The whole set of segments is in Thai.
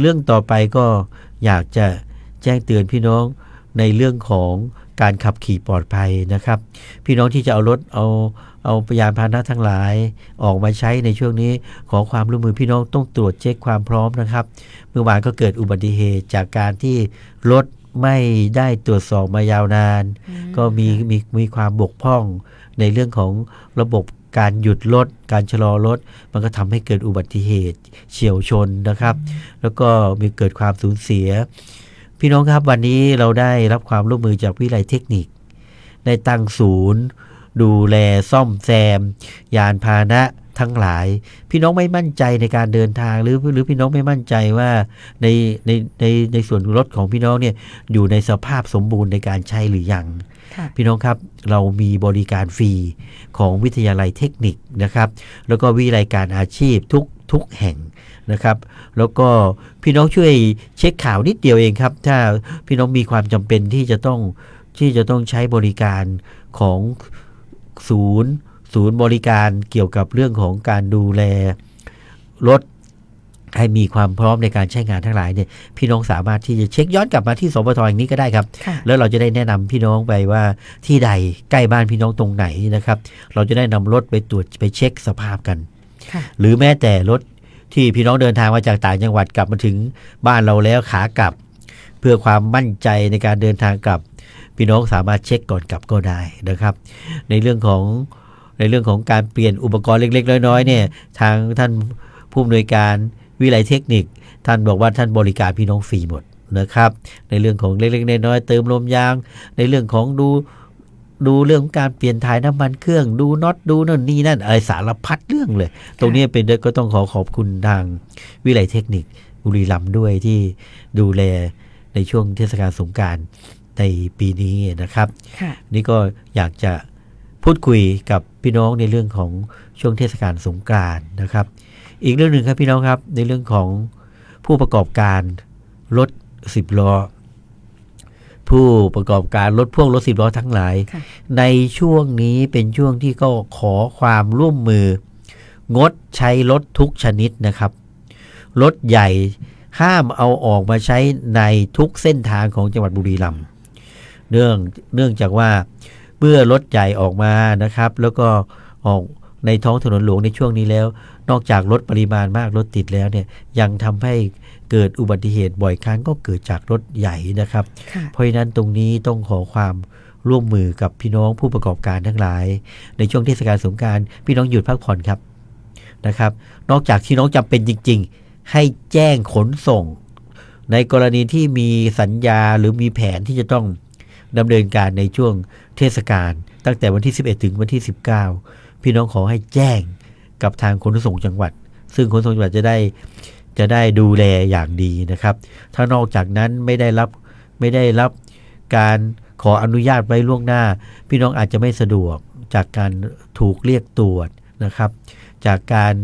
เรื่องต่อไปก็อยากจะแจ้งเตือนพี่น้องในเรื่องของการขับขี่ปลอดภัยนะครับ พี่น้องที่จะเอารถเอาเอายานพาหนะทั้งหลายออกมาใช้ในช่วงนี้ขอความร่วมมือพี่น้องต้องตรวจเช็คความพร้อมนะครับ เมื่อวานก็เกิดอุบัติเหตุจากการที่รถไม่ได้ตรวจสอบมายาวนาน ก็มีมีมีความบกพร่องในเรื่องของระบบ การหยุดรถการชะลอรถมันก็ทำให้เกิดอุบัติเหตุเฉียวชนนะครับ แล้วก็มีเกิดความสูญเสีย พี่น้องครับวันนี้เราได้รับความร่วมมือจากวิไลเทคนิค ได้ตั้งศูนย์ ดูแลซ่อมแซม ยานพาหนะทั้งหลาย พี่น้องไม่มั่นใจในการเดินทางหรือหรือพี่น้องไม่มั่นใจว่าในในในในส่วนรถของพี่น้องเนี่ยอยู่ในสภาพสมบูรณ์ในการใช้หรือยัง พี่น้องครับเรามีบริการฟรีของวิทยาลัยเทคนิคนะครับ แล้วก็วิทยาลัยการอาชีพทุกทุกแห่งนะครับ แล้วก็พี่น้องช่วยเช็คข่าวนิดเดียวเองครับ ถ้าพี่น้องมีความจำเป็นที่จะต้องที่จะต้องใช้บริการของศูนย์ ศูนย์บริการเกี่ยวกับเรื่องของการดูแลรถ ให้มีความพร้อมในการใช้งานทั้งหลายเนี่ยพี่น้องสามารถที่จะเช็คย้อนกลับมาที่สปทแห่งนี้ก็ได้ครับค่ะแล้วเราจะได้แนะนำพี่น้องไปว่าที่ใดใกล้บ้านพี่น้องตรงไหนนะครับ เราจะได้นำรถไปตรวจไปเช็คสภาพกันค่ะหรือแม้แต่รถที่พี่น้องเดินทางมาจากต่างจังหวัดกลับมาถึงบ้านเราแล้วขากลับ เพื่อความมั่นใจในการเดินทางกลับ พี่น้องสามารถเช็คก่อนกลับก็ได้นะครับ ในเรื่องของในเรื่องของการเปลี่ยนอุปกรณ์เล็ก ๆ น้อยๆเนี่ยทางท่านผู้อำนวยการ วิไลเทคนิค ท่านบอกว่าท่านบริการพี่น้องฟรีหมดนะครับ ในเรื่องของเล็กๆน้อยๆเติมลมยาง ในเรื่องของดูดูเรื่องของการเปลี่ยนถ่ายน้ำมันเครื่องดูน็อตดูนั่นนี่นั่นอะไรสารพัดเรื่องเลย ตรงนี้เป็นก็ต้องขอขอบคุณทางวิไลเทคนิคบุรีรัมย์ด้วยที่ดูแลในช่วงเทศกาลสงกรารในปีนี้นะครับค่ะนี่ก็อยากจะพูดคุยกับพี่น้องในเรื่องของช่วงเทศกาลสงกรานต์นะครับ อีกเรื่องหนึ่งครับพี่น้องครับ ในเรื่องของผู้ประกอบการรถสิบล้อผู้ประกอบการรถพ่วงรถสิบล้อทั้งหลายค่ะในช่วงนี้เป็นช่วงที่ก็ขอความร่วมมือ งดใช้รถทุกชนิดนะครับรถใหญ่ห้ามเอาออกมาใช้ในทุกเส้นทางของจังหวัดบุรีรัมย์เนื่องเนื่องจากว่าเมื่อรถใหญ่ออกมานะครับ แล้วก็ออกในท้องถนนหลวงในช่วงนี้แล้ว นอกจากรถปริมาณมากรถติดแล้วเนี่ยยังทำให้เกิดอุบัติเหตุบ่อยครั้งก็เกิดจากรถใหญ่นะครับค่ะเพราะฉะนั้นตรงนี้ต้องขอความร่วมมือกับพี่น้องผู้ประกอบการทั้งหลาย ในช่วงเทศกาลสงกรารพี่น้องหยุดพักผ่อนครับนะครับ นอกจากที่น้องจำเป็นจริง ๆ ให้แจ้งขนส่ง ในกรณีที่มีสัญญาหรือมีแผนที่จะต้องดำเนินการในช่วงเทศกาลตั้งแต่วันที่ 11 ถึงวันที่ 19 พี่น้องขอให้แจ้ง กับทางขนส่งจังหวัด ซึ่งขนส่งจังหวัดจะได้จะได้ดูแลอย่างดีนะครับ ถ้านอกจากนั้นไม่ได้รับไม่ได้รับการขออนุญาตไว้ล่วงหน้า พี่น้องอาจจะไม่สะดวกจากการถูกเรียกตรวจนะครับ จากการ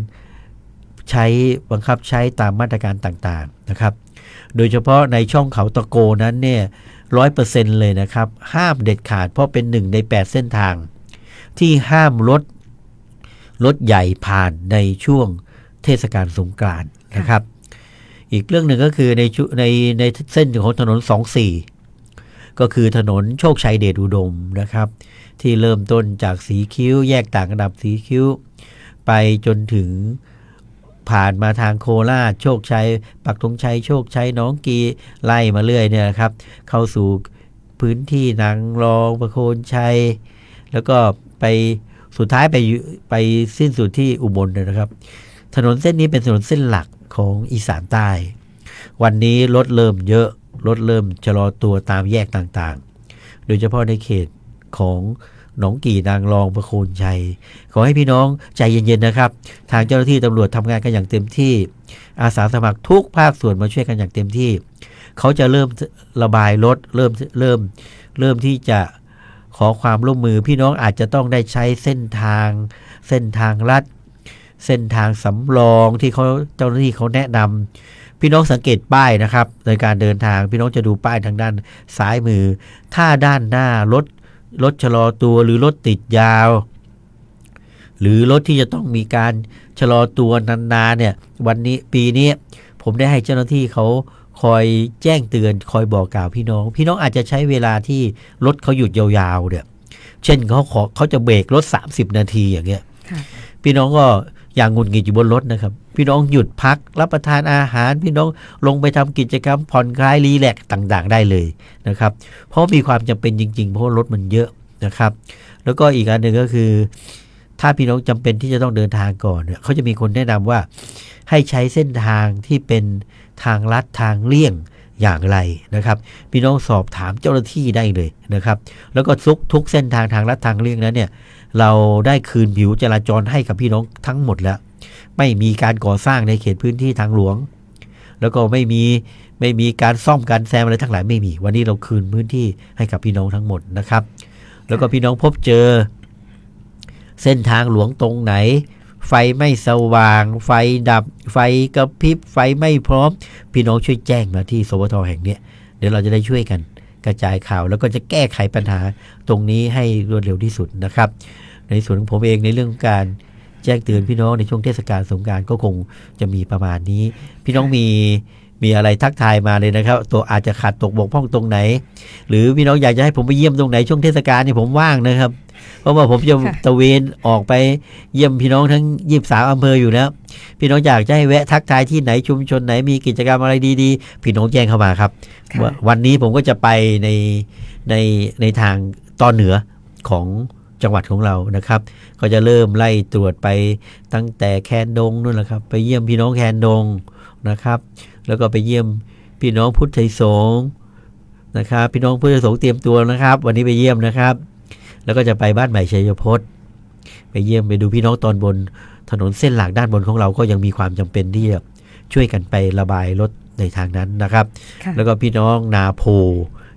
ใช้บังคับใช้ตามมาตรการต่างๆนะครับ โดยเฉพาะในช่องเขาตะโกนั้นเนี่ยร้อยเปอร์เซ็นเลยนะครับ ห้ามเด็ดขาดเพราะเป็นหนึ่งใน 8 เส้นทาง ที่ห้ามรถ รถใหญ่ผ่านในช่วงเทศกาลสงกรานต์นะครับ อีกเรื่องหนึ่งก็คือในชุในในเส้นของถนน 24 ก็คือถนนโชคชัยเดชอุดมนะครับ ที่เริ่มต้นจากสีคิ้ว แยกต่างระดับสีคิ้ว ไปจนถึงผ่านมาทางโคราชโชคชัย ปักธงชัยโชคชัยน้องกีไล่มาเรื่อยเนี่ยครับ เข้าสู่พื้นที่นางรองประโคนชัย แล้วก็ไป สุดท้ายไปไปสิ้นสุดที่อุบลเลยนะครับ ถนนเส้นนี้เป็นถนนเส้นหลักของอีสานใต้ วันนี้รถเริ่มเยอะรถเริ่มชะลอตัวตามแยกต่างๆ โดยเฉพาะในเขตของหนองกี่นางรองประโคนชัย ขอให้พี่น้องใจเย็นๆนะครับ ทางเจ้าหน้าที่ตำรวจทำงานกันอย่างเต็มที่ อาสาสมัครทุกภาคส่วนมาช่วยกันอย่างเต็มที่ เขาจะเริ่มระบายรถเริ่มเริ่มเริ่มที่จะ ขอความร่วมมือพี่น้องอาจจะต้องได้ใช้เส้นทาง เส้นทางลัด เส้นทางสำรองที่เขาเจ้าหน้าที่เขาแนะนำพี่น้องสังเกตป้ายนะครับ ในการเดินทางพี่น้องจะดูป้ายทางด้านซ้ายมือ ถ้าด้านหน้ารถรถชะลอตัวหรือรถติดยาว หรือรถที่จะต้องมีการชะลอตัวนานๆเนี่ยวันนี้ปีนี้ผมได้ให้เจ้าหน้าที่เขา คอยแจ้งเตือนคอยบอกกล่าวพี่น้อง พี่น้องอาจจะใช้เวลาที่รถเขาหยุดยาวๆเนี่ยเช่นเขาขอเขาจะเบรกรถ 30 นาทีอย่างเงี้ยค่ะพี่น้องก็อย่างหงุดหงิดอยู่บนรถนะครับ พี่น้องหยุดพักรับประทานอาหาร พี่น้องลงไปทำกิจกรรมผ่อนคลายรีแลกซ์ต่างๆ ได้เลยนะครับ เพราะมีความจำเป็นจริง ๆ เพราะว่ารถมันเยอะนะครับ แล้วก็อีกอันหนึ่งก็คือ ถ้าพี่น้องจำเป็นที่จะต้องเดินทางก่อนเนี่ยเขาจะมีคนแนะนำว่าให้ใช้เส้นทางที่เป็น ทางลัดทางเลี่ยงอย่างไรนะครับ พี่น้องสอบถามเจ้าหน้าที่ได้เลยนะครับ แล้วก็ทุกทุกเส้นทางทางลัดทางเลี่ยงนั้นเนี่ยเราได้คืนผิวจราจรให้กับพี่น้องทั้งหมดแล้ว ไม่มีการก่อสร้างในเขตพื้นที่ทางหลวง แล้วก็ไม่มีไม่มีการซ่อมการแซมอะไรทั้งหลายไม่มี วันนี้เราคืนพื้นที่ให้กับพี่น้องทั้งหมดนะครับ แล้วก็พี่น้องพบเจอ เส้นทางหลวงตรงไหน ไฟไม่สว่าง ไฟดับ ไฟกระพริบ ไฟไม่พร้อม พี่น้องช่วยแจ้งมาที่สวทแห่งเนี้ยเดี๋ยวเราจะได้ช่วยกัน กระจายข่าวแล้วก็จะแก้ไขปัญหาตรงนี้ให้รวดเร็วที่สุดนะครับ ในส่วนของผมเองในเรื่องการแจ้งเตือนพี่น้องในช่วงเทศกาลสงการก็คงจะมีประมาณนี้ พี่น้องมีมีอะไรทักทายมาเลยนะครับ ตัวอาจจะขาดตกบกพร่องตรงไหน หรือพี่น้องอยากจะให้ผมไปเยี่ยมตรงไหนช่วงเทศกาลนี่ผมว่างนะครับ เพราะว่าผมจะค่ะตะเวนออกไปเยี่ยมพี่น้องทั้งยี่สามอำเภออยู่แล้ว พี่น้องอยากจะให้แวะทักทายที่ไหนชุมชนไหนมีกิจกรรมอะไรดีๆ พี่น้องแจ้งเข้ามาครับค่ะว่าวันนี้ผมก็จะไปในในในทางตอนเหนือของจังหวัดของเรานะครับ ก็จะเริ่มไล่ตรวจไปตั้งแต่แคนดงนู่นแหละครับ ไปเยี่ยมพี่น้องแคนดงนะครับ แล้วก็ไปเยี่ยมพี่น้องพุทธไทยสงฆ์นะครับ พี่น้องพุทธไทยสงฆ์เตรียมตัวนะครับ วันนี้ไปเยี่ยมนะครับ แล้วก็จะไปบ้านใหม่ชัยพจน์ไปเยี่ยมไปดูพี่น้องตอนบนถนนเส้นหลักด้านบนของเราก็ยังมีความจำเป็นที่จะช่วยกันไประบายรถในทางนั้นนะครับค่ะแล้วก็พี่น้องนาโพ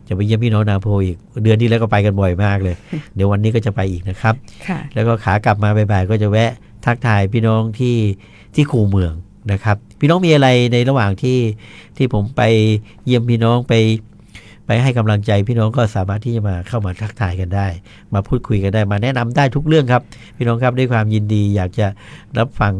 จะไปเยี่ยมพี่น้องนาโพอีก เดือนที่แล้วก็ไปกันบ่อยมากเลย เดี๋ยววันนี้ก็จะไปอีกนะครับค่ะแล้วก็ขากลับมาบ่ายๆก็จะแวะทักทายพี่น้องที่ที่คูเมืองนะครับ พี่น้องมีอะไรในระหว่างที่ที่ผมไปเยี่ยมพี่น้องไป ไปให้กำลังใจพี่น้องก็สามารถที่จะมาเข้ามาทักทายกันได้ มาพูดคุยกันได้มาแนะนำได้ทุกเรื่องครับ พี่น้องครับด้วยความยินดีอยากจะรับฟัง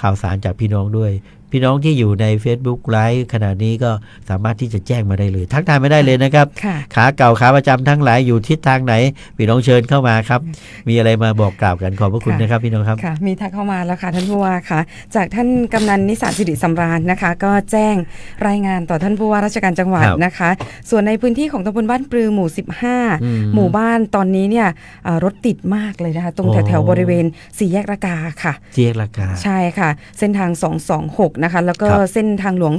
ข่าวสารจากพี่น้องด้วย พี่น้องที่อยู่ใน Facebook ไลฟ์ขณะนี้ก็สามารถที่จะแจ้งมาได้เลย ทักทายมาได้เลยนะครับค่ะขาเก่าขาประจำทั้งหลายอยู่ทิศทางไหน พี่น้องเชิญเข้ามาครับ มีอะไรมาบอกกล่าวกันขอบพระคุณค่ะนะครับพี่น้องครับค่ะมีทักเข้ามาแล้วค่ะท่านผู้ว่าค่ะ จากท่านกำนันนิสานสิริสำราญนะคะ ก็แจ้งรายงานต่อท่านผู้ว่าราชการจังหวัดครับนะคะ ส่วนในพื้นที่ของตำบลบ้านปลือหมู่อืม15 หมู่บ้านตอนนี้เนี่ยเอ่อรถติดมากเลยนะคะ ตรงอ๋อแถวๆบริเวณสี่แยกระกาค่ะเจียกราคาใช่ค่ะ เส้นทาง 226นะคะ แล้วก็ครับเส้นทางหลวง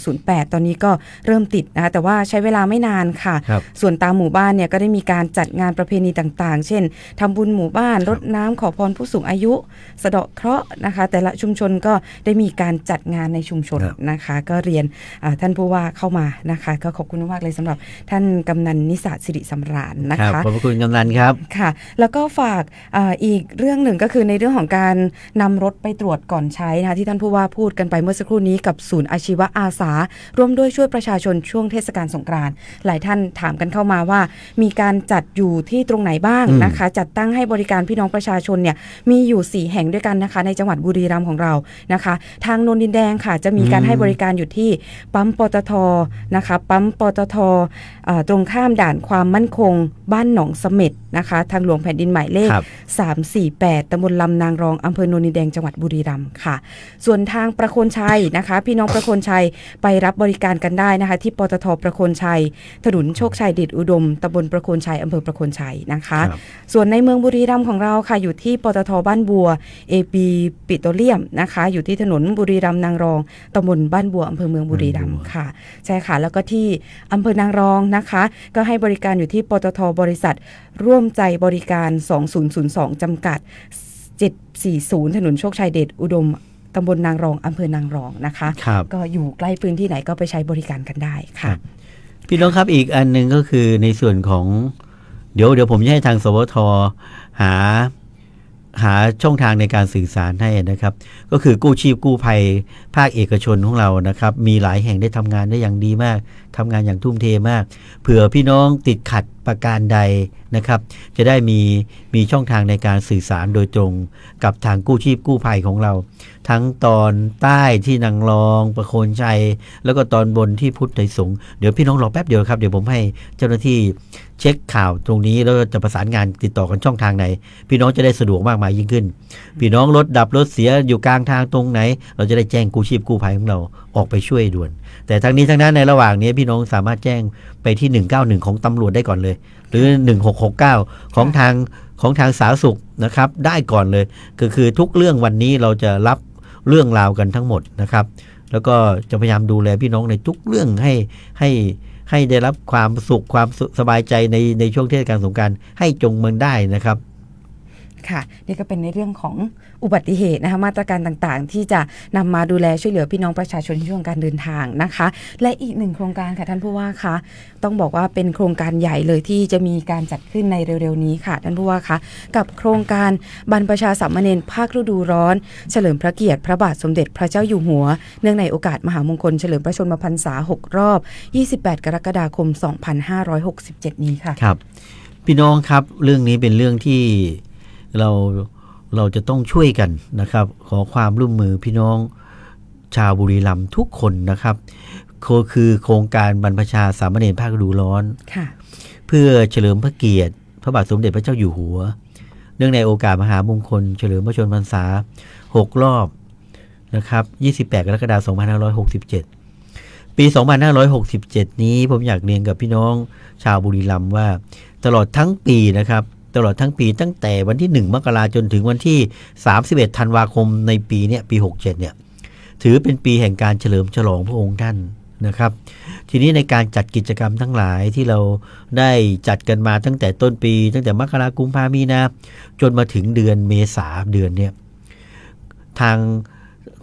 2208 ตอนนี้ก็เริ่มติดนะคะแต่ว่าใช้เวลาไม่นานค่ะครับส่วนตามหมู่บ้านเนี่ยก็ได้มีการจัดงานประเพณีต่างๆ เช่นทำบุญหมู่บ้านรดน้ำขอพรผู้สูงอายุ สะเดาะเคราะห์นะคะ แต่ละชุมชนก็ได้มีการจัดงานในชุมชนครับนะคะ ก็เรียนอ่าท่านผู้ว่าเข้ามานะคะ ก็ขอบคุณมากๆเลยสำหรับท่านกำนันนิสาสิริสำราญนะครัคะขอบพระคุณกำนันครับค่ะ แล้วก็ฝากอาอีกเรื่องหนึ่งก็คือในเรื่องของการนำรถไปตรวจก่อนใช้นะคะที่ท่านผู้ว่าพูดกันไปเมื่อสักครู่นี้กับศูนย์อาชีวะอาสา ร่วมด้วยช่วยประชาชนช่วงเทศกาลสงกรานต์หลายท่านถามกันเข้ามาว่า มีการจัดอยู่ที่ตรงไหนบ้างอืมนะคะ จัดตั้งให้บริการพี่น้องประชาชนเนี่ยมีอยู่ 4 แห่งด้วยกันนะคะ ในจังหวัดบุรีรัมย์ของเรานะคะ ทางนนดินแดงค่ะจะมีการให้บริการอยู่ที่ปั๊มปตทนะคะปั๊มปตทเอ่อตรงข้ามด่านความมั่นคง บ้านหนองเสม็ด นะคะ ทางหลวงแผ่นดินหมายเลขครับ348ตำบลลำนางรองอำเภอโนนดินแดงจังหวัดบุรีรัมย์ค่ะ ส่วนทางประโคนชัยนะคะ พี่น้องประโคนชัยไปรับบริการกันได้นะคะ ที่ปตทประโคนชัย ถนนโชคชัยเดชอุดมตำบลประโคนชัยอำเภอประโคนชัยนะคะครับส่วนในเมืองบุรีรัมย์ของเราค่ะอยู่ที่ปตทบ้านบัว AP ปิโตรเลียมนะคะ อยู่ที่ถนนบุรีรัมย์นางรองตำบลบ้านบัวอำเภอเมืองบุรีรัมย์ค่ะใช่ค่ะแล้วก็ที่อำเภอนางรองนะคะ ก็ให้บริการอยู่ที่ปตทบริษัท ร่วมใจบริการ 2002 จำกัด 740 ถนนโชคชัยเดชอุดมตำบลนางรองอำเภอนางรองนะคะครับก็อยู่ใกล้พื้นที่ไหนก็ไปใช้บริการกันได้ครัค่ะบพี่น้องครับอีกอันหนึ่งก็คือในส่วนของ เดี๋ยวเดี๋ยวผมจะให้ทางสวทหาหาช่องทางในการสื่อสารให้นะครับ ก็คือกู้ชีพกู้ภัยภาคเอกชนของเรานะครับ มีหลายแห่งได้ทำงานได้อย่างดีมากทำงานอย่างทุ่มเทมาก เผื่อพี่น้องติดขัด ประการใดนะครับ จะได้มีมีช่องทางในการสื่อสารโดยตรงกับทางกู้ชีพกู้ภัยของเรา ทั้งตอนใต้ที่นางรอง ประโคนชัย แล้วก็ตอนบนที่พุทธไทยสงเดี๋ยวพี่น้องรอแป๊บเดียวครับ เดี๋ยวผมให้เจ้าหน้าที่เช็คข่าวตรงนี้แล้วจะประสานงานติดต่อกันช่องทางไหน พี่น้องจะได้สะดวกมากมายยิ่งขึ้น พี่น้องรถดับรถเสียอยู่กลางทางตรงไหน เราจะได้แจ้งกู้ชีพกู้ภัยของเรา ออกไปช่วยด่วน แต่ทั้งนี้ทั้งนั้นในระหว่างนี้พี่น้องสามารถแจ้งไปที่ 191 ของตำรวจได้ก่อนเลย หรือ 1669 ของทางของทางสาธารณสุขนะครับได้ก่อนเลย ก็คือทุกเรื่องวันนี้เราจะรับเรื่องราวกันทั้งหมดนะครับ แล้วก็จะพยายามดูแลพี่น้องในทุกเรื่องให้ให้ให้ได้รับความสุขความสุสบายใจในในช่วงเทศกาลสงกรารให้จงเมืองได้นะครับ ค่ะ นี่ก็เป็นในเรื่องของอุบัติเหตุนะคะมาตรการต่างๆ ที่จะนำมาดูแลช่วยเหลือพี่น้องประชาชนในช่วงการเดินทางนะคะ และอีกหนึ่งโครงการค่ะท่านผู้ว่าคะต้องบอกว่าเป็นโครงการใหญ่เลยที่จะมีการจัดขึ้นในเร็วๆนี้ค่ะท่านผู้ว่าคะกับโครงการบรรพชาสามเณรภาคฤดูร้อน เฉลิมพระเกียรติพระบาทสมเด็จพระเจ้าอยู่หัว เนื่องในโอกาสมหามงคลเฉลิมพระชนมพรรษา 6 รอบ 28 กรกฎาคม 2567 นี้ค่ะครับพี่น้องครับเรื่องนี้เป็นเรื่องที่ เราเราจะต้องช่วยกันนะครับ ขอความร่วมมือพี่น้องชาวบุรีรัมย์ทุกคนนะครับก็คือโครงการบรรพชาสามเณรภาคฤดูร้อนค่ะเพื่อเฉลิมพระเกียรติ พระบาทสมเด็จพระเจ้าอยู่หัว เนื่องในโอกาสมหามงคล เฉลิมพระชนมพรรษา 6 รอบนะครับ 28 กรกฎาคม 2567 ปี 2567 นี้ผมอยากเรียนกับพี่น้องชาวบุรีรัมย์ว่าตลอดทั้งปีนะครับ ตลอดทั้งปีตั้งแต่วันที่ 1 มกราจนถึงวันที่ 31 ธันวาคมในปีเนี้ยปี 67 เนี่ยถือเป็นปีแห่งการเฉลิมฉลองพระองค์ท่านนะครับ ทีนี้ในการจัดกิจกรรมทั้งหลายที่เราได้จัดกันมาตั้งแต่ต้นปี ตั้งแต่มกราคมกุมภามีนาจนมาถึงเดือนเมษาเดือนเนี่ยทาง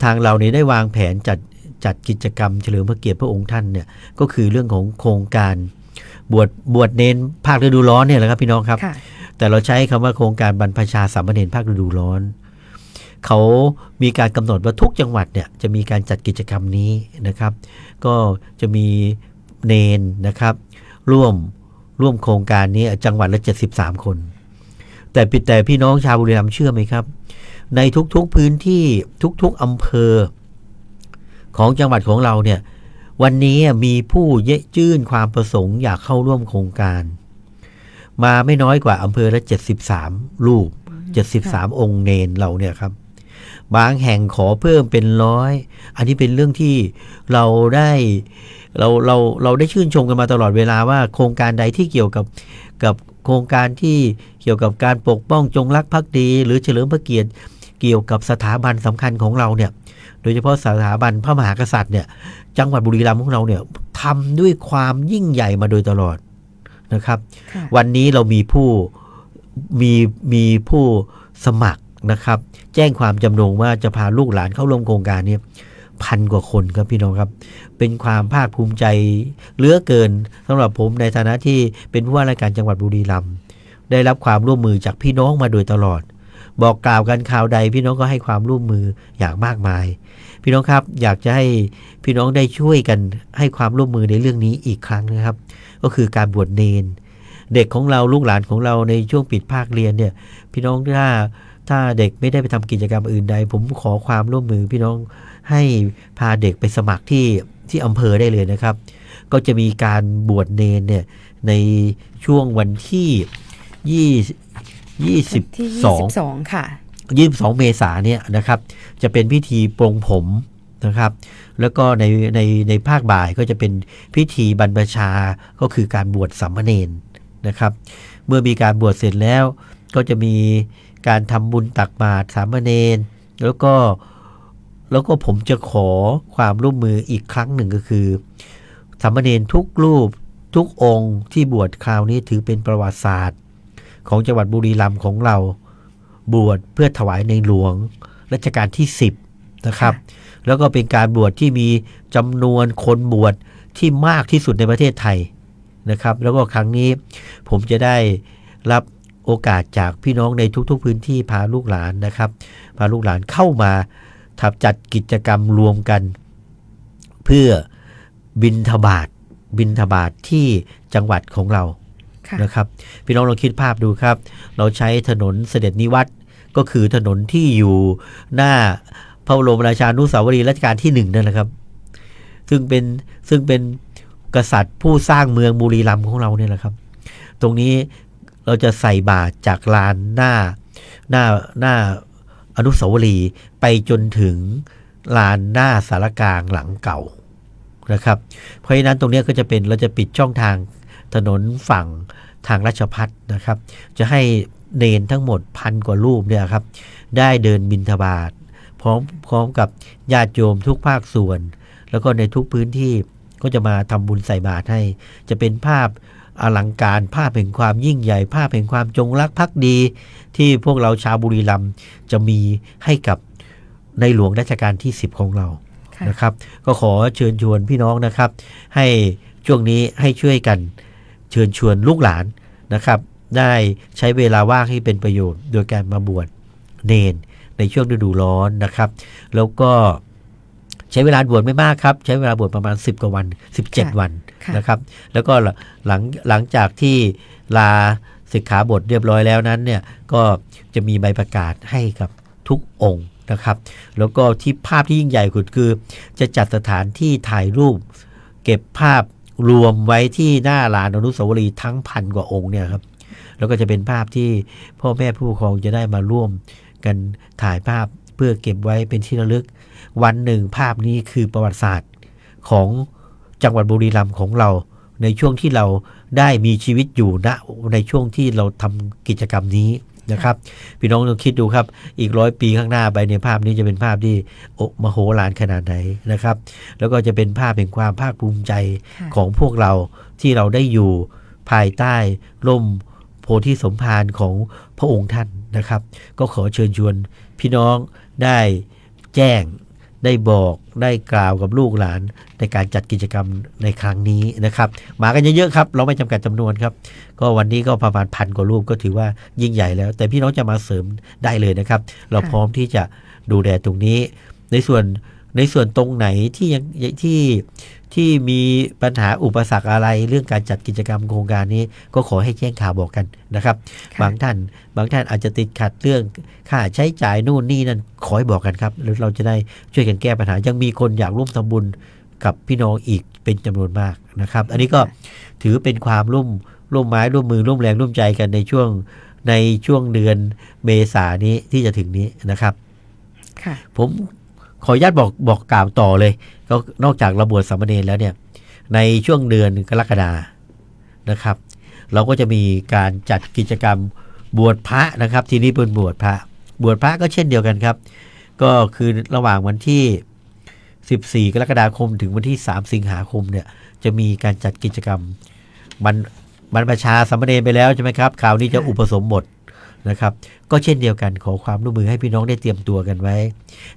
ทางเราเนี่ยได้วางแผนจัดจัดกิจกรรมเฉลิมพระเกียรติพระองค์ท่านเนี่ยก็คือเรื่องของโครงการบวชบวชเน้นภาคฤดูร้อนเนี่ยแหละครับพี่น้องครับ แต่เราใช้คำว่าโครงการบรรพชาสามเณรภาคฤดูร้อน เขามีการกำหนดว่าทุกจังหวัดเนี่ยจะมีการจัดกิจกรรมนี้นะครับ ก็จะมีเนนนะครับ ร่วมร่วมโครงการนี้จังหวัดละ 73 คน แต่ปิดแต่พี่น้องชาวบุรีรัมย์เชื่อไหมครับ ในทุกๆพื้นที่ทุกๆอำเภอ ของจังหวัดของเราเนี่ยวันนี้มีผู้เยะยื่นความประสงค์อยากเข้าร่วมโครงการ มาไม่น้อยกว่าอำเภอละ 73 รูป 73 องค์เนนเราเนี่ยครับ บางแห่งขอเพิ่มเป็นร้อย อันนี้เป็นเรื่องที่เราได้เราเราเราได้ชื่นชมกันมาตลอดเวลาว่าโครงการใดที่เกี่ยวกับกับโครงการที่เกี่ยวกับการปกป้องจงรักภักดี หรือเฉลิมพระเกียรติเกี่ยวกับสถาบันสำคัญของเราเนี่ย โดยเฉพาะสถาบันพระมหากษัตริย์เนี่ย จังหวัดบุรีรัมย์ของเราเนี่ยทำด้วยความยิ่งใหญ่มาโดยตลอด นะครับค่ะวันนี้เรามีผู้มีมีผู้สมัครนะครับ แจ้งความจำนงว่าจะพาลูกหลานเข้าร่วมโครงการนี้พันกว่าคนครับพี่น้องครับ เป็นความภาคภูมิใจเหลือเกินสำหรับผมในฐานะที่เป็นผู้ว่าราชการจังหวัดบุรีรัมย์ได้รับความร่วมมือจากพี่น้องมาโดยตลอด บอกกล่าวกันข่าวใด พี่น้องก็ให้ความร่วมมืออย่างมากมาย พี่น้องครับอยากจะให้พี่น้องได้ช่วยกันให้ความร่วมมือในเรื่องนี้อีกครั้งนะครับ ก็คือการบวชเนน เด็กของเราลูกหลานของเราในช่วงปิดภาคเรียนเนี่ย พี่น้องถ้าถ้าเด็กไม่ได้ไปทำกิจกรรมอื่นใด ผมขอความร่วมมือพี่น้องให้พาเด็กไปสมัครที่ที่อำเภอได้เลยนะครับ ก็จะมีการบวชเนนเนี่ยในช่วงวันที่ยี่ ที่สอง22 ค่ะยี่สิบสองเมษาเนี่ยนะครับ จะเป็นพิธีปลงผมนะครับ แล้วก็ในในในภาคบ่ายก็จะเป็นพิธีบรรพชาก็คือการบวชสามเณรนะครับ เมื่อมีการบวชเสร็จแล้ว ก็จะมีการทำบุญตักบาตรสามเณรแล้วก็แล้วก็ผมจะขอความร่วมมืออีกครั้งหนึ่งก็คือสามเณรทุกรูปทุกองค์ที่บวชคราวนี้ถือเป็นประวัติศาสตร์ ของจังหวัดบุรีรัมย์ของเราบวชเพื่อถวายในหลวงรัชกาลที่ 10 นะครับ แล้วก็เป็นการบวชที่มีจำนวนคนบวชที่มากที่สุดในประเทศไทยนะครับ แล้วก็ครั้งนี้ผมจะได้รับโอกาสจากพี่น้องในทุกๆพื้นที่พาลูกหลานนะครับ พาลูกหลานเข้ามาทับจัดกิจกรรมรวมกัน เพื่อบินทบาทบินทบาทที่จังหวัดของเราค่ะ นะครับ พี่น้องลองคิดภาพดูครับ เราใช้ถนนเสด็จนิวัตรก็คือถนนที่อยู่หน้าพระบรมราชานุสาวรีย์รัชกาลที่หนึ่งนั่นแหละครับ ซึ่งเป็นซึ่งเป็นกษัตริย์ผู้สร้างเมืองบุรีรัมย์ของเราเนี่ยแหละครับ ตรงนี้เราจะใส่บาตรจากลานหน้าหน้าหน้าอนุสาวรีย์ไปจนถึงลานหน้าสารกลางหลังเก่านะครับ เพราะฉะนั้นตรงนี้ก็จะเป็นเราจะปิดช่องทาง ถนนฝั่งทางราชพัฒนะครับ จะให้เนนทั้งหมดพันกว่ารูปเนี่ยครับ ได้เดินบินทบาทพร้อมพร้อมกับญาติโยมทุกภาคส่วน แล้วก็ในทุกพื้นที่ก็จะมาทำบุญใส่บาตรให้ จะเป็นภาพอลังการภาพแห่งความยิ่งใหญ่ ภาพแห่งความจงรักภักดี ที่พวกเราชาวบุรีรัมย์จะมีให้กับในหลวงรัชกาลที่ 10 ของเราค่ะนะครับ ก็ขอเชิญชวนพี่น้องนะครับ ให้ช่วงนี้ให้ช่วยกัน เชิญชวนลูกหลานนะครับ ได้ใช้เวลาว่างให้เป็นประโยชน์ โดยการมาบวชเนนในช่วงฤดูร้อนนะครับ แล้วก็ใช้เวลาบวชไม่มากครับ ใช้เวลาบวชประมาณ 10 กว่าวัน 17 วันค่ะนะครับ แล้วก็หลังหลังจากที่ลาสิกขาบทเรียบร้อยแล้วนั้นเนี่ยก็จะมีใบประกาศให้กับทุกองค์นะครับ แล้วก็ที่ภาพที่ยิ่งใหญ่สุดคือ จะจัดสถานที่ถ่ายรูป เก็บภาพ รวมไว้ที่หน้าลานอนุสาวรีย์ทั้งพันกว่าองค์เนี่ยครับ แล้วก็จะเป็นภาพที่พ่อแม่ผู้ปกครองจะได้มาร่วมกันถ่ายภาพเพื่อเก็บไว้เป็นที่ระลึก วันหนึ่งภาพนี้คือประวัติศาสตร์ของจังหวัดบุรีรัมย์ของเราในช่วงที่เราได้มีชีวิตอยู่ณในช่วงที่เราทำกิจกรรมนี้ นะครับพี่น้องลองคิดดูครับ อีกร้อยปีข้างหน้าไปในยภาพนี้จะเป็นภาพที่โอ้มโหฬารขนาดไหนนะครับ แล้วก็จะเป็นภาพแห่งความภาคภูมิใจค่ะของพวกเราที่เราได้อยู่ภายใต้ร่มโพธิสมภารของพระองค์ท่านนะครับ ก็ขอเชิญชวนพี่น้องได้แจ้ง ได้บอกได้กล่าวกับลูกหลานในการจัดกิจกรรมในครั้งนี้นะครับมากันเยอะๆครับ เราไม่จำกัดจำนวนครับ ก็วันนี้ก็ประมาณพันกว่ารูปก็ถือว่ายิ่งใหญ่แล้ว แต่พี่น้องจะมาเสริมได้เลยนะครับ เราพร้อมที่จะดูแลตรงนี้ ในส่วนในส่วนตรงไหนที่ยังที่ ที่มีปัญหาอุปสรรคอะไรเรื่องการจัดกิจกรรมโครงการนี้ ก็ขอให้แจ้งข่าวบอกกันนะครับค่ะบางท่านบางท่านอาจจะติดขัดเรื่องค่าใช้จ่ายนู่นนี่นั่นขอให้บอกกันครับหรือเราจะได้ช่วยกันแก้ปัญหา ยังมีคนอยากร่วมทำบุญกับพี่น้องอีกเป็นจำนวนมากนะครับ อันนี้ก็ถือเป็นความร่วมร่วมไม้ร่วมมือร่วมแรงร่วมใจกันในช่วงในช่วงเดือนเมษายนนี้ที่จะถึงนี้นะครับค่ะผมขออนุญาตบอกบอกกล่าวต่อเลยก็นอกจากระบวชสามเณรแล้วเนี่ยในช่วงเดือนกรกฎานะครับ เราก็จะมีการจัดกิจกรรมบวชพระนะครับ ทีนี้เป็นบวชพระ บวชพระก็เช่นเดียวกันครับ ก็คือระหว่างวันที่ 14 กรกฎาคม ถึงวันที่ 3 สิงหาคมเนี่ยจะมีการจัดกิจกรรมบรรบรรพชาสามเณรไปแล้วใช่ไหมครับคราวนี้จะอุปสมบท นะครับ ก็เช่นเดียวกันขอความร่วมมือให้พี่น้องได้เตรียมตัวกันไว้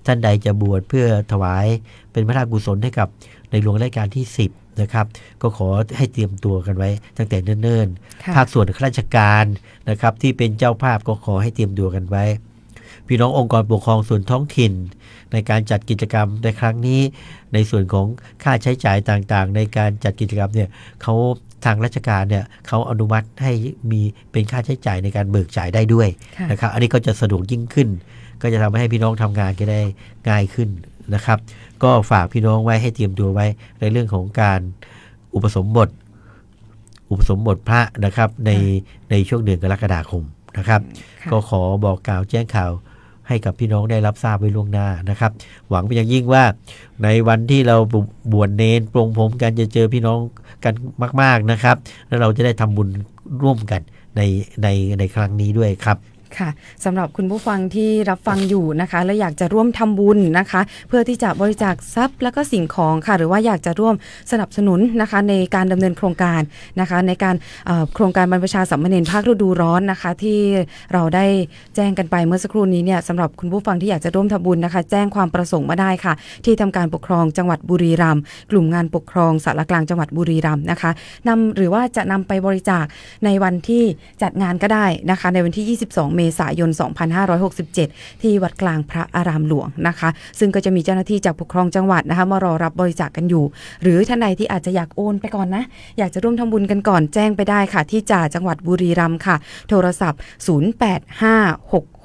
ท่านใดจะบวชเพื่อถวายเป็นพระราชกุศลให้กับในหลวงรัชกาลที่ 10 นะครับ ก็ขอให้เตรียมตัวกันไว้ ตั้งแต่เนิ่นค่ะๆภาคส่วนข้าราชการนะครับ ที่เป็นเจ้าภาพก็ขอให้เตรียมตัวกันไว้ พี่น้ององค์กรปกครองส่วนท้องถิ่น ในการจัดกิจกรรมในครั้งนี้ ในส่วนของค่าใช้จ่ายต่างๆ ในการจัดกิจกรรมเนี่ยเขาทางราชการเนี่ยเขาอนุมัติให้มีเป็นค่าใช้จ่ายในการเบิกจ่ายได้ด้วยค่ะนะครับอันนี้ก็จะสะดวกยิ่งขึ้น ก็จะทำให้พี่น้องทำงานก็ได้ง่ายขึ้นนะครับ ก็ฝากพี่น้องไว้ให้เตรียมตัวไว้ในเรื่องของการอุปสมบท อุปสมบทพระนะครับในในช่วงเดือนกรกฎาคมนะครับค่ะก็ขอบอกกล่าวแจ้งข่าว ให้กับพี่น้องได้รับทราบไว้ล่วงหน้านะครับ หวังเป็นอย่างยิ่งว่าในวันที่เราบวชเนนปรงผมกันจะเจอพี่น้องกันมาก ๆนะครับ แล้วเราจะได้ทำบุญร่วมกันในในในครั้งนี้ด้วยครับ ค่ะสำหรับคุณผู้ฟังที่รับฟังอยู่นะคะ และอยากจะร่วมทำบุญนะคะ เพื่อที่จะบริจาคทรัพย์แล้วก็สิ่งของค่ะ หรือว่าอยากจะร่วมสนับสนุนนะคะ ในการดำเนินโครงการนะคะ ในการเอ่อโครงการบรรพชาสัมมเนรภาคฤดูร้อนนะคะ ที่เราได้แจ้งกันไปเมื่อสักครู่นี้เนี่ยสำหรับคุณผู้ฟังที่อยากจะร่วมทำบุญนะคะ แจ้งความประสงค์มาได้ค่ะ ที่ทำการปกครองจังหวัดบุรีรัมย์กลุ่มงานปกครองสารกลางจังหวัดบุรีรัมย์นะคะนำหรือว่าจะนำไปบริจาคในวันที่จัดงานก็ได้นะคะ ในวันที่ 22 เมษายน 2567 ที่วัดกลางพระอารามหลวงนะคะ ซึ่งก็จะมีเจ้าหน้าที่จากปกครองจังหวัดนะคะมารอรับบริจาคกันอยู่ หรือท่านใดที่อาจจะอยากโอนไปก่อนนะ อยากจะร่วมทำบุญกันก่อนแจ้งไปได้ค่ะ ที่จ่าจังหวัดบุรีรัมย์ค่ะ โทรศัพท์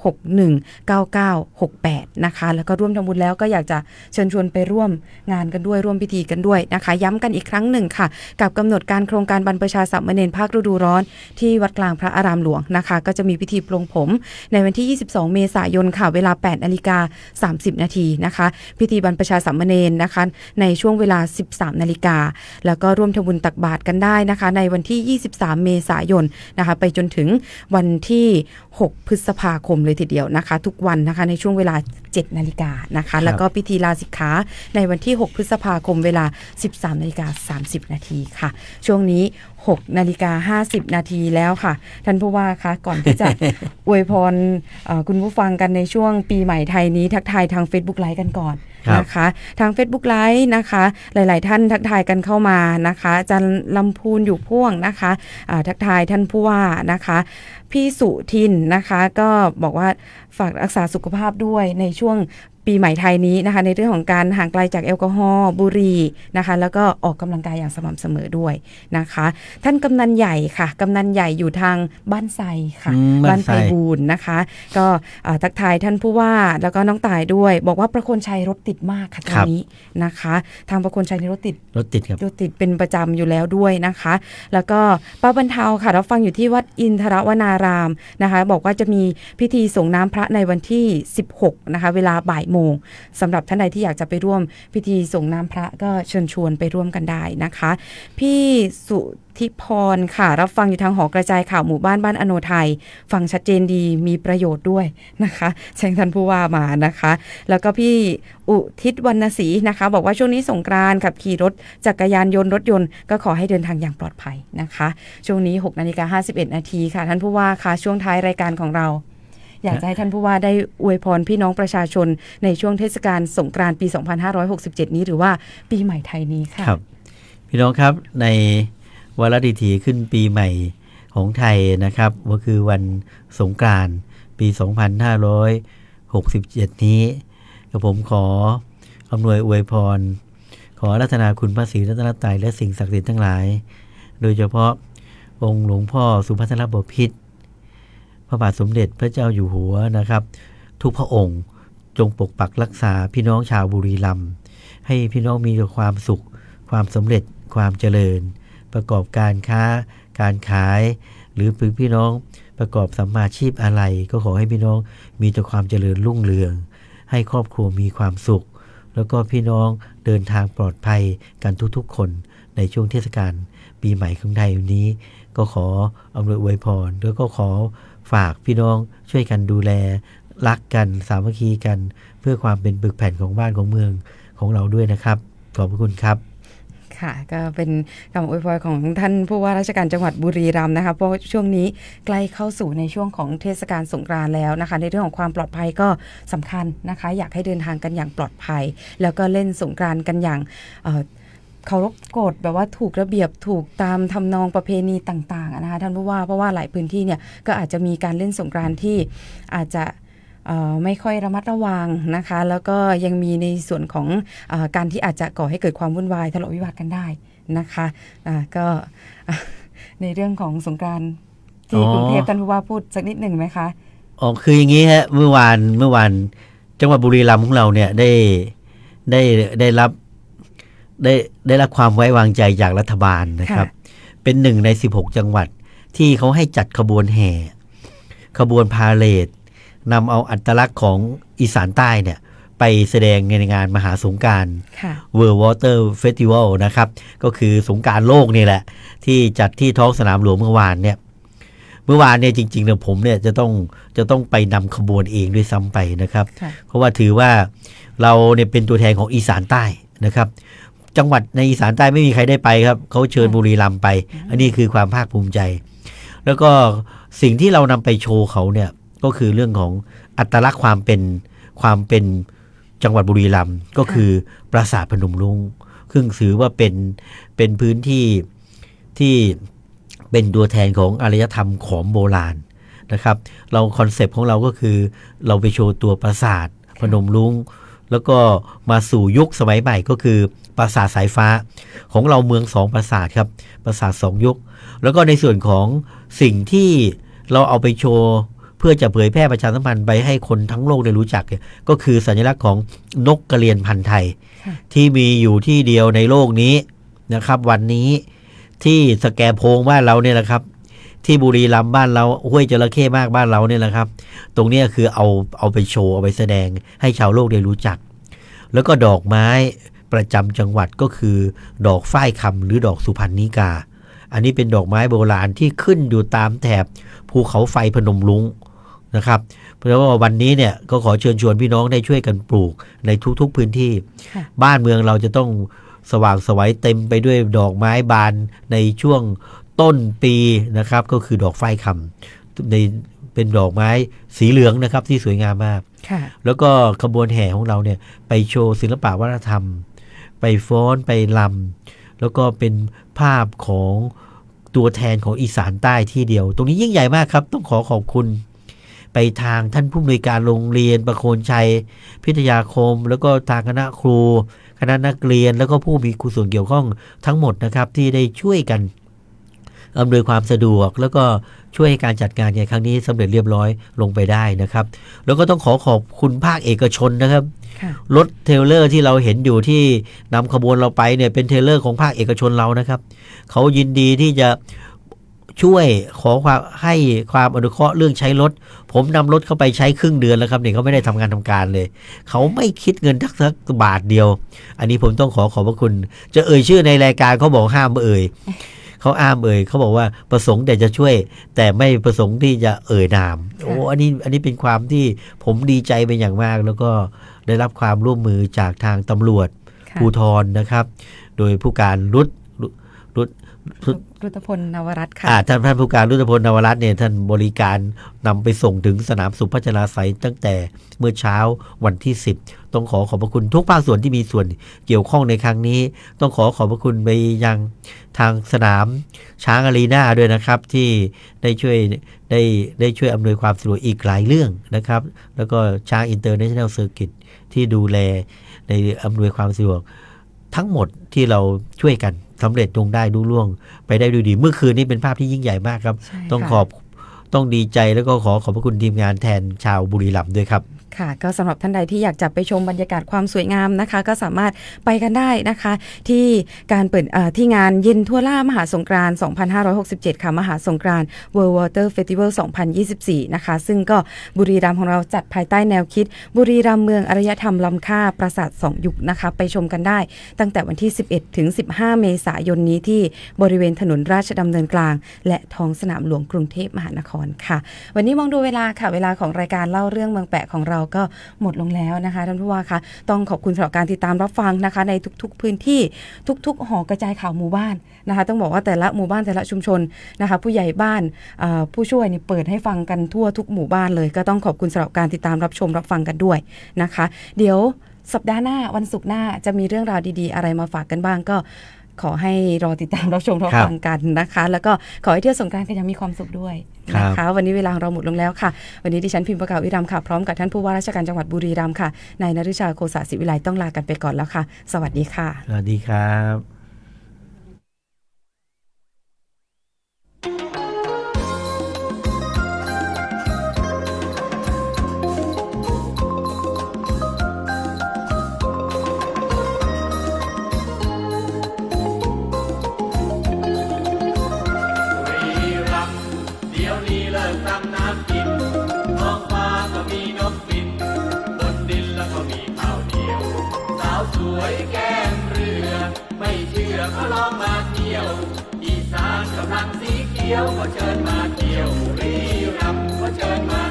619968 นะคะ แล้วก็ร่วมทำบุญแล้วก็อยากจะเชิญชวนไปร่วมงานกันด้วยร่วมพิธีกันด้วยนะคะ ย้ำกันอีกครั้งหนึ่งค่ะ กับกำหนดการโครงการบรรพชาสัมมเนนภาคฤดูร้อน ที่วัดกลางพระอารามหลวงนะคะ ก็จะมีพิธีปลงผม ในวันที่ 22 เมษายนค่ะ เวลา8นาฬิกา30 นาทีนะคะ พิธีบรรพชาสัมมเนนนะคะ ในช่วงเวลา 13 นาฬิกาแล้วก็ร่วมทำบุญตักบาตรกันได้นะคะ ในวันที่ 23 เมษายนนะคะ ไปจนถึงวันที่ 6 พฤษภาคมเลยทีเดียวนะคะ ทุกวันนะคะในช่วงเวลา 7 นาฬิกานะคะ แล้วก็พิธีลาสิกขาในวันที่ 6 พฤษภาคมเวลา 13 นาฬิกา 30 นาทีค่ะ ช่วงนี้ 6นาฬิกา50 นาทีแล้วค่ะ ท่านผู้ว่าคะก่อนที่จะอวยพรเอ่อคุณผู้ฟังกันในช่วงปีใหม่ไทยนี้ทักทายทาง Facebook ไลฟ์กันก่อนครับนะคะทาง Facebook ไลฟ์นะคะ หลาย ๆ ท่านทักทายกันเข้ามานะคะอาจันลำพูนอยู่พ่วงนะคะอ่าทักทายท่านผู้ว่านะคะ พี่สุทินนะคะ ก็บอกว่าฝากรักษาสุขภาพด้วยในช่วง ปีใหม่ไทยนี้นะคะ ในเรื่องของการห่างไกลจากแอลกอฮอล์บุหรี่นะคะ แล้วก็ออกกำลังกายอย่างสม่ำเสมอด้วยนะคะ ท่านกำนันใหญ่ค่ะกำนันใหญ่อยู่ทางบ้านไทรค่ะอืมบ้านไทรไพบูลย์นะคะ ก็เอ่อทักทายท่านผู้ว่าแล้วก็น้องตายด้วย บอกว่าประโคนชัยรถติดมากค่ะตอนนี้นะคะ ทางประโคนชัยนี่รถติดรถติดครับรถติดเป็นประจำอยู่แล้วด้วยนะคะ แล้วก็ป้าบรรเทาค่ะรับฟังอยู่ที่วัดอินทรวนารามนะคะ บอกว่าจะมีพิธีส่งน้ำพระในวันที่ 16นะคะเวลาบ่ายโมงสำหรับท่านใดที่อยากจะไปร่วมพิธีส่งน้ำพระก็เชิญชวนไปร่วมกันได้นะคะ พี่สุธิพรค่ะ รับฟังอยู่ทางหอกระจายข่าวหมู่บ้านบ้านอโนไทย ฟังชัดเจนดีมีประโยชน์ด้วยนะคะแช่งท่านผู้ว่ามานะคะ แล้วก็พี่อุทิศวรรณศรีนะคะ บอกว่าช่วงนี้สงกรานต์ขับขี่รถจักรยานยนต์รถยนต์ก็ขอให้เดินทางอย่างปลอดภัยนะคะ ช่วงนี้6นาฬิกา51นาทีค่ะ ท่านผู้ว่าค่ะช่วงท้ายรายการของเรา อยากจะให้ท่านผู้ว่าได้อวยพรพี่น้องประชาชนในช่วงเทศกาลสงกรานต์ปี 2567 นี้หรือว่าปีใหม่ไทยนี้ค่ะครับ พี่น้องครับในวาระดิถีขึ้นปีใหม่ของไทยนะครับ ก็คือวันสงกรานต์ปี 2567 นี้กับผมขออำนวยอวยพร ขอรัตนาคุณพระศรีรัตนตรัยและสิ่งศักดิ์สิทธิ์ทั้งหลาย โดยเฉพาะองค์หลวงพ่อสุภัทรบพิต รพระบาทสมเด็จพระเจ้าอยู่หัวนะครับ ทุกพระองค์จงปกปักรักษาพี่น้องชาวบุรีรัมย์ให้พี่น้องมีแต่ความสุข ความสำเร็จความเจริญ ประกอบการค้า การขาย หรือพี่น้องประกอบสัมมาชีพอะไร ก็ขอให้พี่น้องมีแต่ความเจริญรุ่งเรือง ให้ครอบครัวมีความสุข แล้วก็พี่น้องเดินทางปลอดภัยกันทุกๆคนในช่วงเทศกาลปีใหม่ของไทยนนี้ ก็ขออำนวยอวยพรแล้วก็ขอ ฝากพี่น้องช่วยกันดูแล รักกันสามัคคีกัน เพื่อความเป็นปึกแผ่นของบ้านของเมืองของเราด้วยนะครับ ขอบพระคุณครับค่ะก็เป็นคำอวยพรของท่านผู้ว่าราชการจังหวัดบุรีรัมย์นะคะเพราะช่วงนี้ใกล้เข้าสู่ในช่วงของเทศกาลสงกรานต์แล้วนะคะ ในเรื่องของความปลอดภัยก็สำคัญนะคะ อยากให้เดินทางกันอย่างปลอดภัย แล้วก็เล่นสงกรานต์กันอย่าง เอ่อเคารพกฎแบบว่าถูกระเบียบถูกตามทำนองประเพณีต่างๆอะนะคะท่านผู้ว่าเพราะว่าหลายพื้นที่เนี่ยก็อาจจะมีการเล่นสงกรานต์ที่อาจจะเอ่อไม่ค่อยระมัดระวังนะคะ แล้วก็ยังมีในส่วนของเออการที่อาจจะก่อให้เกิดความวุ่นวายทะเลาะวิวาทกันได้นะคะอ่าก็อะในเรื่องของสงกรานต์ที่อ๋อกรุงเทพท่านผู้ว่าพูดสักนิดหนึ่งไหมคะอ๋อคืออย่างนี้ฮะเมื่อวานเมื่อวานจังหวัดบุรีรัมย์ของเราเนี่ยได้ได้ได้รับ ได้ได้รับความไว้วางใจจากรัฐบาลนะครับ เป็นหนึ่งใน 16 จังหวัดที่เขาให้จัดขบวนแห่ ขบวนพาเลทนำเอาอัตลักษณ์ของอีสานใต้เนี่ยไปแสดงในงานมหาสงกรารค่ะ World Water Festival นะครับ ก็คือสงกรารโลกนี่แหละ ที่จัดที่ท้องสนามหลวงเมื่อวานเนี่ยเมื่อวานเนี่ยจริงๆเนี่ยผมเนี่ยจะต้องจะต้องไปนำขบวนเองด้วยซ้ำไปนะครับค่ะเพราะว่าถือว่าเราเนี่ยเป็นตัวแทนของอีสานใต้นะครับ จังหวัดในอีสานใต้ไม่มีใครได้ไปครับเขาเชิญบุรีรัมย์ไป อันนี้คือความภาคภูมิใจ แล้วก็สิ่งที่เรานำไปโชว์เขาเนี่ยก็คือเรื่องของอัตลักษณ์ความเป็นความเป็นจังหวัดบุรีรัมย์ก็คือปราสาทพนมรุง้งซึ่งถือว่าเป็นเป็นพื้นที่ที่เป็นตัวแทนของอารยธรรมของโบราณนะครับ เราคอนเซปต์ของเราก็คือเราไปโชว์ตัวปราสาทพนมรุ้ง แล้วก็มาสู่ยุคสมัยใหม่ก็คือ ปราสาทสายฟ้า ของเราเมืองสองปราสาทครับปราสาทสองยุค แล้วก็ในส่วนของสิ่งที่เราเอาไปโชว์เพื่อจะเผยแพร่ประชาสัมพันธ์ไปให้คนทั้งโลกได้รู้จัก ก็คือสัญลักษณ์ของนกกระเรียนพันธุ์ไทย ที่มีอยู่ที่เดียวในโลกนี้นะครับ วันนี้ที่สแกโพงบ้านเราเนี่ยนะครับ ที่บุรีรัมย์บ้านเราห้วยจระเข้มากบ้านเราเนี่ยแหละครับ ตรงนี้คือเอาเอาไปโชว์เอาไปแสดงให้ชาวโลกได้รู้จัก แล้วก็ดอกไม้ ประจำจังหวัดก็คือ ดอกฝ้ายคำหรือดอกสุพรรณิกา อันนี้เป็นดอกไม้โบราณที่ขึ้นอยู่ตามแถบภูเขาไฟพนมรุ้งนะครับ เพราะว่าวันนี้เนี่ยก็ขอเชิญชวนพี่น้องได้ช่วยกันปลูกในทุกๆพื้นที่ค่ะบ้านเมืองเราจะต้องสว่างไสวัยเต็มไปด้วยดอกไม้บานในช่วงต้นปีนะครับ ก็คือดอกฝ้ายคำในเป็นดอกไม้สีเหลืองนะครับที่สวยงามมากค่ะแล้วก็ขบวนแห่ของเราเนี่ยไปโชว์ศิลปะวัฒนธรรม ไปฟ้อนไปลำแล้วก็เป็นภาพของตัวแทนของอีสานใต้ที่เดียว ตรงนี้ยิ่งใหญ่มากครับ ต้องขอขอบคุณ ไปทางท่านผู้อำนวยการโรงเรียนประโคนชัย พิทยาคม แล้วก็ทางคณะครู คณะนักเรียนแล้วก็ผู้มีคุณส่วนเกี่ยวข้องทั้งหมดนะครับที่ได้ช่วยกัน อำนวยความสะดวก แล้วก็ช่วยให้การจัดงานในครั้งนี้สำเร็จเรียบร้อยลงไปได้นะครับ แล้วก็ต้องขอขอบคุณภาคเอกชนนะครับค่ะรถเทรลเลอร์ที่เราเห็นอยู่ที่นำขบวนเราไปเนี่ยเป็นเทรลเลอร์ของภาคเอกชนเรานะครับเขายินดีที่จะช่วยขอความให้ความอนุเคราะห์เรื่องใช้รถ ผมนำรถเข้าไปใช้ครึ่งเดือนแล้วครับเนี่ยเขาไม่ได้ทำงานทำการเลย เขาไม่คิดเงินทักสักบาทเดียว อันนี้ผมต้องขอขอบพระคุณ จะเอ่ยชื่อในรายการเขาบอกห้ามเอ่ย เขาอ้ามเอ่ยเขาบอกว่าประสงค์แต่จะช่วย แต่ไม่ประสงค์ที่จะเอ่ยนามโอ้อันนี้อันนี้เป็นความที่ผมดีใจเป็นอย่างมาก แล้วก็ได้รับความร่วมมือจากทางตำรวจค่ะภูทรนะครับ โดยผู้การรุด รุดรุดรุดรุตพลนวรัตน์ค่ะอ่าท่านท่านผู้การรุตพลนวรัตน์เนี่ยท่านบริการนำไปส่งถึงสนามสุพัชราไสยตั้งแต่เมื่อเช้าวันที่ 10 ต้องขอขอบพระคุณทุกภาคส่วนที่มีส่วนเกี่ยวข้องในครั้งนี้ ต้องขอขอบพระคุณไปยังทางสนามช้างอารีนาด้วยนะครับ ที่ได้ช่วยได้ได้ช่วยอำนวยความสะดวกอีกหลายเรื่องนะครับ แล้วก็ช้างอินเตอร์เนชั่นแนลเซอร์กิตที่ดูแลในอำนวยความสะดวกทั้งหมดที่เราช่วยกัน สำเร็จลงได้ดูล่วง ไปได้ด้วยดีเมื่อคืนนี้เป็นภาพที่ยิ่งใหญ่มากครับใช่ต้องค่ะขอบต้องดีใจแล้วก็ขอขอบพระคุณทีมงานแทนชาวบุรีรัมย์ด้วยครับ ค่ะ ก็สำหรับท่านใดที่อยากจะไปชมบรรยากาศความสวยงามนะคะ ก็สามารถไปกันได้นะคะ ที่การเปิดที่งานเย็นทั่วล่ามหาสงกรานต์2567 ค่ะ มหาสงกรานต์ World Water Festival 2024 นะคะ ซึ่งก็บุรีรัมย์ของเราจัดภายใต้แนวคิด บุรีรัมย์เมืองอารยธรรมล้ำค่าปราสาทสองยุคนะคะ ไปชมกันได้ ตั้งแต่วันที่ 11 ถึง 15 เมษายนนี้ที่บริเวณถนนราชดำเนินกลาง และท้องสนามหลวงกรุงเทพมหานครค่ะ วันนี้มองดูเวลาค่ะ เวลาของรายการเล่าเรื่องเมืองแปะของเราก็หมดลงแล้วนะคะท่านผู้ว่าคะต้องขอบคุณสำหรับการติดตามรับฟังนะคะ ในทุกๆพื้นที่ทุกๆหอกระจายข่าวหมู่บ้านนะคะ ต้องบอกว่าแต่ละหมู่บ้านแต่ละชุมชนนะคะ ผู้ใหญ่บ้านผู้ช่วยนี่เปิดให้ฟังกันทั่วทุกหมู่บ้านเลย ก็ต้องขอบคุณสำหรับการติดตามรับชมรับฟังกันด้วยนะคะ เดี๋ยวสัปดาห์หน้าวันศุกร์หน้าจะมีเรื่องราวดีๆ อะไรมาฝากกันบ้างก็ ขอให้รอติดตามรับชมรับครับฟังกันนะคะ แล้วก็ขอให้เที่ยวสงกรานต์กันอยังมีความสุขด้วยนะครัคะบวันนี้เวลาของเราหมดลงแล้วค่ะ วันนี้ดิฉันพิมพ์ประกาศวิรัมย์ค่ะ พร้อมกับท่านผู้ว่าราชการจังหวัดบุรีรัมย์ค่ะนายนฤชาโคสาศิวิไลต้องลากันไปก่อนแล้วค่ะ สวัสดีค่ะ สวัสดีครับบุ สีเขียวก็เชิญมาเที่ยวบุรีรัมย์ก็เชิญมา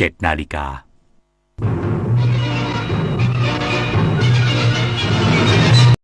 7 นาฬิกา